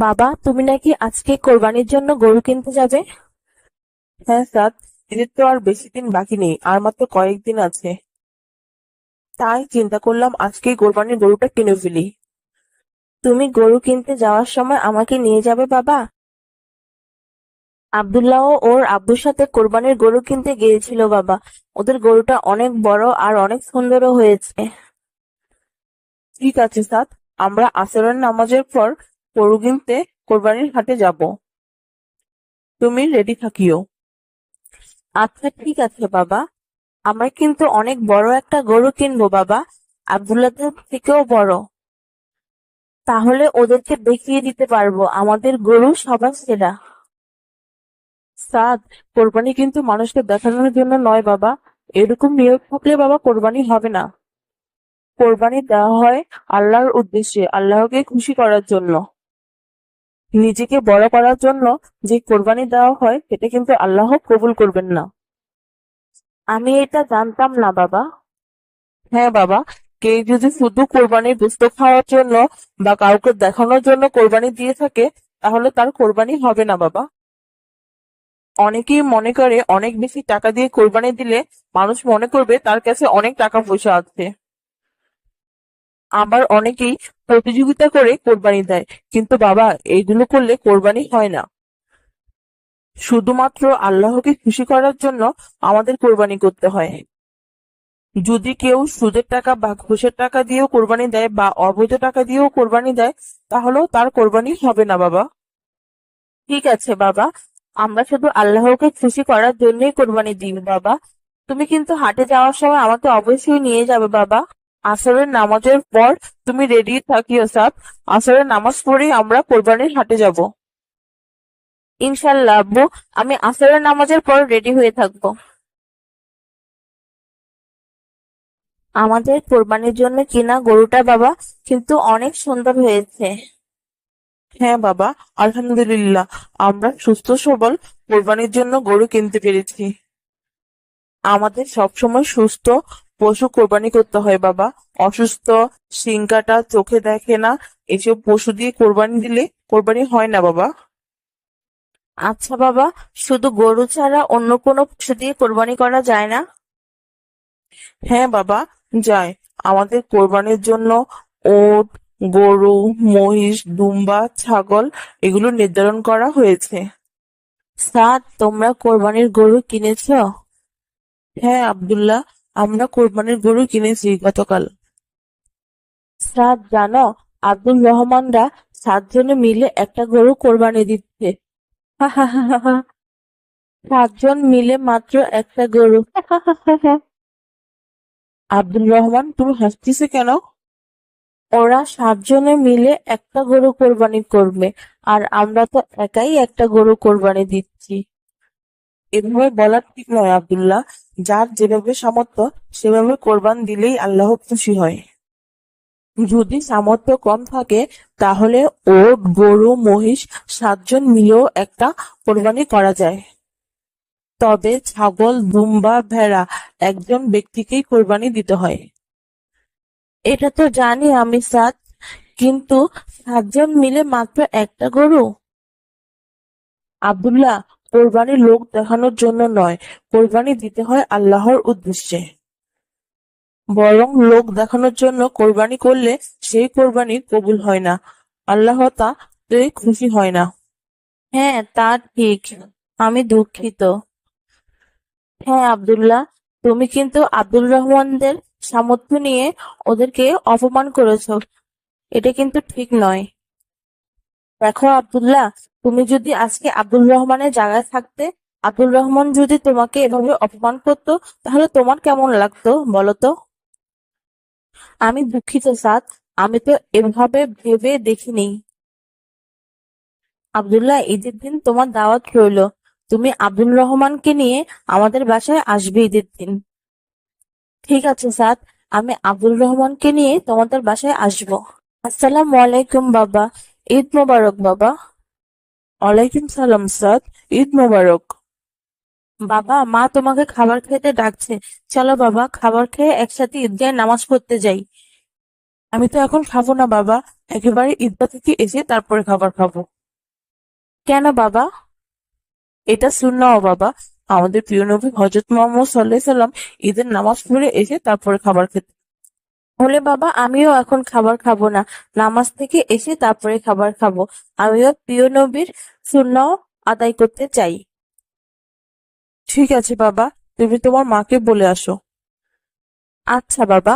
বাবা তুমি নাকি আজকে কোরবানির জন্য গরু কিনতে যাবে? হ্যাঁ স্যার ঈদের তো আর বেশি দিন বাকি নেই আর মাত্র কয়েকদিন আছে। তাই চিন্তা করলাম আজকেই কোরবানির গরুটা কিনে ফেলি। তুমি গরু কিনতে যাওয়ার সময় আমাকে নিয়ে যাবে বাবা? আব্দুল্লাহ ওর আব্বুর সাথে কোরবানির গরু কিনতে গিয়েছিল বাবা। ওদের গরুটা অনেক বড় আর অনেক সুন্দরও হয়েছে। ঠিক আছে স্যার। আমরা আসরের নামাজের পর গরু কিনতে কোরবানির হাটে যাব। তুমি রেডি থাকিও। আচ্ছা ঠিক আছে বাবা। আমরা কিন্তু অনেক বড় একটা গরু কিনবো বাবা। আব্দুল্লাহদের থেকেও বড়। তাহলে ওদেরকে দেখিয়ে দিতে পারব। আমাদের গরু সবার সেরা। সাদ, কোরবানি কিন্তু মানুষকে দেখানোর জন্য নয় বাবা। এরকম নিয়োগ থাকলে বাবা কোরবানি হবে না। কোরবানি দেওয়া হয় আল্লাহর উদ্দেশ্যে, আল্লাহকে খুশি করার জন্য। নিজেকে বড় করার জন্য যে কোরবানি দেওয়া হয় সেটা কিন্তু আল্লাহ কবুল করবেন না। আমি এটা জানতাম না, বাবা। হ্যাঁ বাবা, কেউ যদি শুধু কোরবানির গোস্ত খাওয়ার জন্য বা কাউকে দেখানোর জন্য কোরবানি দিয়ে থাকে, তাহলে তার কোরবানি হবে না, বাবা। অনেকেই মনে করে অনেক বেশি টাকা দিয়ে কোরবানি দিলে মানুষ মনে করবে তার কাছে অনেক টাকা পয়সা আছে। আবার অনেকেই প্রতিযোগিতা করে কোরবানি দেয়। কিন্তু বাবা, এইগুলো করলে কোরবানি হয় না। শুধুমাত্র আল্লাহকে খুশি করার জন্য আমাদের কোরবানি করতে হয়। যদি কেউ সুদের টাকা বা ঘুষের টাকা দিয়েও কোরবানি দেয় বা অবৈধ টাকা দিয়েও কোরবানি দেয়, তাহলেও তার কোরবানি হবে না, বাবা। ঠিক আছে, বাবা। আমরা শুধু আল্লাহকে খুশি করার জন্যই কোরবানি দিই, বাবা। তুমি কিন্তু হাটে যাওয়ার সময় আমাকে অবশ্যই নিয়ে যাবে, বাবা। আসরের নামাজের পর তুমি রেডি থাকিও সাব আসরের নামাজ পড়েই আমরা কোরবানির হাটে যাব। ইনশাল্লাহ আব্বু, আমি আসরের নামাজের পর রেডি হয়ে থাকব। আমাদের কোরবানির জন্য কিনা গরুটা, বাবা, কিন্তু অনেক সুন্দর হয়েছে। হ্যাঁ বাবা, আলহামদুলিল্লাহ, আমরা সুস্থ সবল কোরবানির জন্য গরু কিনতে পেরেছি। আমাদের সবসময় সুস্থ পশু কোরবানি করতে হয়, বাবা। অসুস্থ, সিংকাটা চোখে দেখে না। এসব পশু দিয়ে কোরবানি দিলে কোরবানি হয় না, বাবা। আচ্ছা বাবা, শুধু গরু ছাড়া অন্য কোনো পশু দিয়ে কোরবানি করা যায় না? হ্যাঁ বাবা, যায়। আমাদের কোরবানির জন্য ওট, গরু, মহিষ, দুম্বা, ছাগল এগুলো নির্ধারণ করা হয়েছে। স্যার, তোমরা কোরবানির গরু কিনেছো? হ্যাঁ আব্দুল্লাহ। আমরা কোরবানির গরু কিনেছি গতকাল। স্যার জানো আব্দুল রহমানরা সাতজনে মিলে একটা গরু কোরবানি দিচ্ছে। সাতজন মিলে মাত্র একটা গরু। আব্দুল রহমান, তুমি হাসতেছে কেন? ওরা সাতজনে মিলে একটা গরু কোরবানি করবে, আর আমরা তো একাই একটা গরু কোরবানি দিচ্ছি। এভাবে বলা ঠিক নয়, আব্দুল্লাহ। যার যেভাবে সামর্থ্য, সেভাবে কোরবান দিলেই আল্লাহ খুশি হয়। যদি সামর্থ্য কম থাকে, তাহলে ওট, গরু, মহিষ সাতজন মিলেও একটা কোরবানি করা যায়। তবে ছাগল, দুম্বা, ভেড়া একজন ব্যক্তিকেই কোরবানি দিতে হয়। এটা তো জানি আমি সাত কিন্তু সাতজন মিলে মাত্র একটা গরু? আব্দুল্লাহ কোরবানি লোক দেখানোর জন্য নয়, কোরবানি দিতে হয় আল্লাহর উদ্দেশ্যে। বরং লোক দেখানোর জন্য কোরবানি করলে সেই কোরবানি কবুল হয় না, আল্লাহ তাতে খুশি হয় না। হ্যাঁ তা ঠিক, আমি দুঃখিত। হ্যাঁ আব্দুল্লাহ, তুমি কিন্তু আব্দুল রহমানদের সামর্থ্য নিয়ে ওদেরকে অপমান করেছ। এটা কিন্তু ঠিক নয়। দেখো আব্দুল্লাহ, তুমি যদি আজকে আব্দুল রহমানের জায়গায় থাকতে আব্দুল রহমান যদি তোমাকে এভাবে অপমান করতো, তাহলে তোমার কেমন লাগতো বলো তো আমি দুঃখিত সাদ, আমি তো এভাবে ভেবে দেখিনি। আব্দুল্লাহ, ঈদের দিন তোমার দাওয়াত রইল। তুমি আব্দুল রহমানকে নিয়ে আমাদের বাসায় আসবে ঈদের দিন। ঠিক আছে স্যার আমি আব্দুল রহমানকে নিয়ে তোমাদের বাসায় আসব। আসসালামু আলাইকুম বাবা। ঈদ মোবারক, বাবা। ওয়ালাইকুম সালাম সাদ ঈদ মোবারক। বাবা, মা তোমাকে খাবার খেতে ডাকছে। চলো, বাবা, খাবার খেয়ে একসাথে ঈদগাহে নামাজ পড়তে যাই। আমি তো এখন খাব না, বাবা। একেবারে ঈদগাহ থেকে এসে তারপরে খাবার খাব। কেন, বাবা? এটা সুন্নাহ বাবা। আমাদের প্রিয় নবী হজরত মোহাম্মদ সাল্লাহ সাল্লাম ঈদের নামাজ পড়ে এসে তারপরে খাবার খেতে হলে বাবা আমিও এখন খাবার খাব না। নামাজ থেকে এসে তারপরে খাবার খাব। আমিও প্রিয় নবীর সুন্নাও আদায় করতে চাই। ঠিক আছে বাবা। তুমি তোমার মাকে বলে আসো। আচ্ছা বাবা।